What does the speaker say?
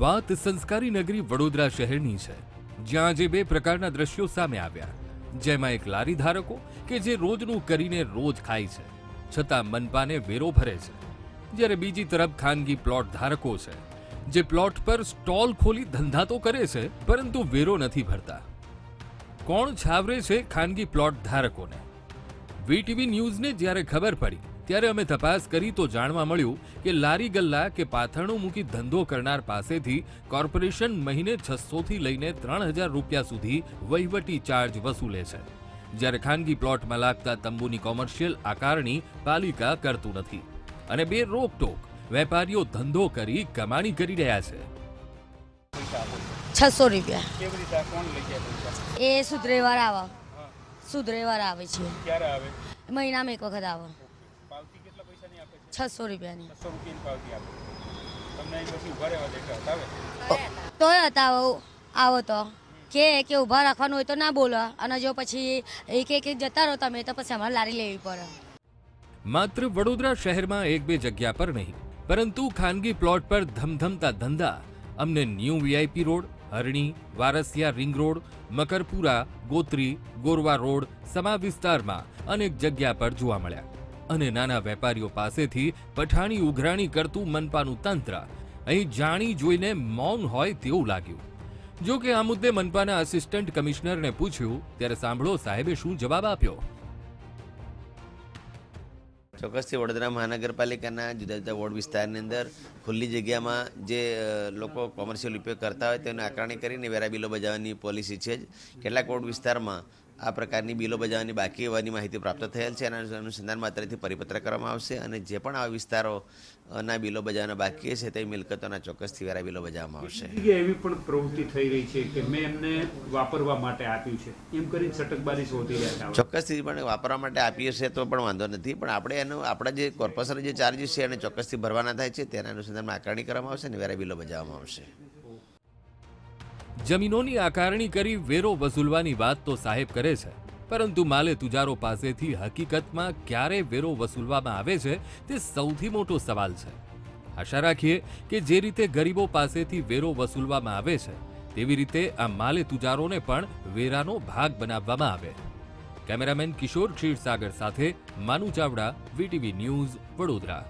વાત સંસ્કારી નગરી વડોદરા શહેરની છે, જ્યાં આજે બે પ્રકારના દ્રશ્યો સામે આવ્યા. જેમાં એક લારી ધારકો કે જે રોજનું કરીને રોજ ખાય છે, છતાં મનપાને વેરો ભરે છે. જ્યારે બીજી તરફ ખાનગી પ્લોટ ધારકો છે, જે પ્લોટ પર સ્ટોલ ખોલી ધંધા તો કરે છે, પરંતુ વેરો નથી ભરતા. કોણ છાવરે છે ખાનગી પ્લોટ ધારકોને? વીટીવી ન્યૂઝને જ્યારે ખબર પડી ત્યારે અમે તપાસ કરી તો જાણવા મળ્યું કે લારી ગલ્લા કે પાથરણું મૂકી ધંધો કરનાર પાસેથી કોર્પોરેશન મહિને છસોથી લઈને ત્રણ હજાર રૂપિયા સુધી વહીવટી ચાર્જ વસૂલે છે. જ્યારે ખાનગી પ્લોટમાં લાગતા તંબુની કોમર્શિયલ આકારણી પાલિકા કરતું નથી. અને બે રોકટોક વેપારીઓ ધંધો કરી કમાણી કરી રહ્યા છે. છસો રૂપિયા. એ સુધરેવાર આવે. હા સુધરેવાર આવે છે. મહિનામાં એક વખત આવે પાવતી કેટલા પૈસાની આપે છે છસો રૂપિયાની. છસો રૂપિયાની પાવતી આપે. તમને પછી ઊભા રહેવા દેખાત આવે તોય હતા આવો તો. કે કે ઊભા રાખવાનું હોય તો ના બોલો. અને જો પછી એક એક એક જતા રહો તમે તો પછી અમારે લારી લેવી પડે. માત્ર વડોદરા શહેરમાં એક બે જગ્યા પર નહીં પરંતુ ખાનગી પ્લોટ પર ધમધમતા ધંધા. અમને new VIP road Harni Warasia ring road Makarpura Gotri Gorwa road Sama વિસ્તારમાં અનેક જગ્યા પર જોવા મળ્યા. અને નાના વેપારીઓ પાસેથી પઠાણી ઉઘરાણી કરતું મનપાનું તંત્ર. અહીં જાણી જોઈને મૌન હોય તેવું લાગ્યું. જો કે આ મુદ્દે મનપાના આસિસ્ટન્ટ કમિશનરને પૂછ્યું, ત્યારે સાંભળો સાહેબે શું જવાબ આપ્યો. ચોક્કસથી વડોદરા મહાનગરપાલિકાના જુદા જુદા વોર્ડ વિસ્તારની અંદર ખુલ્લી જગ્યામાં જે લોકો કોમર્શિયલ ઉપયોગ કરતા હોય તેને આકારણી કરીને વેરા બિલો બજાવવાની પોલિસી છે જ. કેટલાક વોર્ડ વિસ્તારમાં આ પ્રકારની બિલો બજાવવાની બાકી હોવાની માહિતી પ્રાપ્ત થયેલ છે એના અનુસંધાનમાં અત્યારેથી પરિપત્ર કરવામાં આવશે અને જે પણ આવા વિસ્તારો ના બિલો બજાવવાના બાકી છે તે મિલકતોના ચોક્કસથી વેરા બિલો બજાવવામાં આવશે. એવી પણ પ્રવૃત્તિ થઈ રહી છે કે મેં એમને વાપરવા માટે આપ્યું છે? એમ કરીને સટકબારી શોધી રહ્યા ચોક્કસથી પણ વાપરવા માટે આપીએ છીએ તો પણ વાંધો નથી પણ આપણે એનું આપણા જે કોર્પોરેશન જે ચાર્જીસ છે એને ચોક્કસથી ભરવાના થાય છે તેના અનુસંધાનમાં આકારણી કરવામાં આવશે અને વેરા બિલો બજાવવામાં આવશે. જમીનોની આકારણી કરી વેરો વસૂલવાની વાત તો સાહેબ કરે છે, પરંતુ માલે તુજારો પાસેથી હકીકતમાં ક્યારે વેરો વસૂલવામાં આવે છે તે સૌથી મોટો સવાલ છે. આશા રાખીએ કે જે રીતે ગરીબો પાસેથી વેરો વસૂલવામાં આવે છે, તેવી રીતે આ માલે તુજારોને પણ વેરાનો ભાગ બનાવવામાં આવે. કેમેરામેન કિશોર ક્ષીરસાગર સાથે માનુ ચાવડા, વીટીવી ન્યૂઝ વડોદરા.